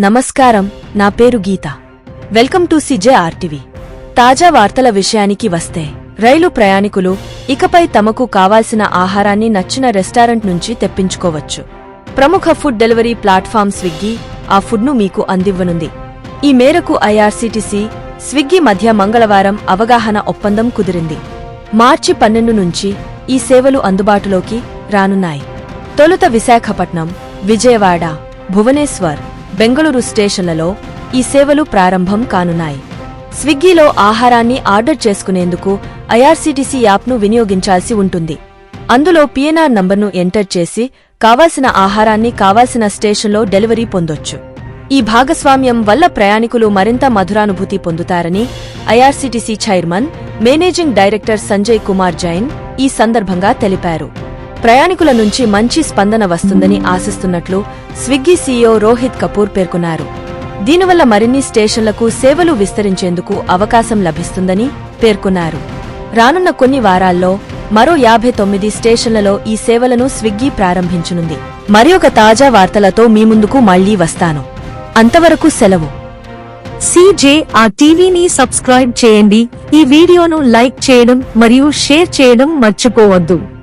నమస్కారం నా పేరు గీత. Welcome to CJ RTV. తాజా వార్తల విషయానికి వస్తే రైలు ప్రయాణికులు ఇకపై తమకు కావాల్సిన ఆహారాన్ని నచ్చిన రెస్టారెంట్ నుంచి తెప్పించుకోవచ్చు. ప్రముఖ ఫుడ్ డెలివరీ ప్లాట్ఫామ్ స్విగ్గీ ఆ ఫుడ్ను మీకు అందివ్వనుంది. ఈ మేరకు ఐఆర్సీటీసీ స్విగ్గీ మధ్య మంగళవారం అవగాహన ఒప్పందం కుదిరింది. మార్చి పన్నెండు నుంచి ఈ సేవలు అందుబాటులోకి రానున్నాయి. తొలుత విశాఖపట్నం విజయవాడ భువనేశ్వర్ బెంగళూరు స్టేషన్లలో ఈ సేవలు ప్రారంభం కానున్నాయి. స్విగ్గీలో ఆహారాన్ని ఆర్డర్ చేసుకునేందుకు ఐఆర్సీటీసీ యాప్ను వినియోగించాల్సి ఉంటుంది. అందులో పిఎన్ఆర్ నంబర్ను ఎంటర్ చేసి కావాల్సిన ఆహారాన్ని కావాల్సిన స్టేషన్లో డెలివరీ పొందొచ్చు. ఈ భాగస్వామ్యం వల్ల ప్రయాణికులు మరింత మధురానుభూతి పొందుతారని IRCTC chairman managing director Sanjay Kumar Jain ఈ సందర్భంగా తెలిపారు. ప్రయాణికుల నుంచి మంచి స్పందన వస్తుందని ఆశిస్తున్నట్లు స్విగ్గీ సీఈఓ రోహిత్ కపూర్ పేర్కొన్నారు. దీనివల్ల మరిన్ని స్టేషన్లకు సేవలు విస్తరించేందుకు అవకాశం లభిస్తుందని పేర్కొన్నారు. రానున్న కొన్ని వారాల్లో మరో యాభై తొమ్మిది స్టేషన్లలో ఈ సేవలను స్విగ్గీ ప్రారంభించనుంది. మరి ఒక తాజా వార్తలతో మీ ముందుకు మళ్ళీ వస్తాను. అంతవరకు సెలవు. సిజే ఆ టీవీని సబ్స్క్రైబ్ చేయండి. ఈ వీడియోను లైక్ చేయడం మరియు షేర్ చేయడం మర్చిపోవద్దు.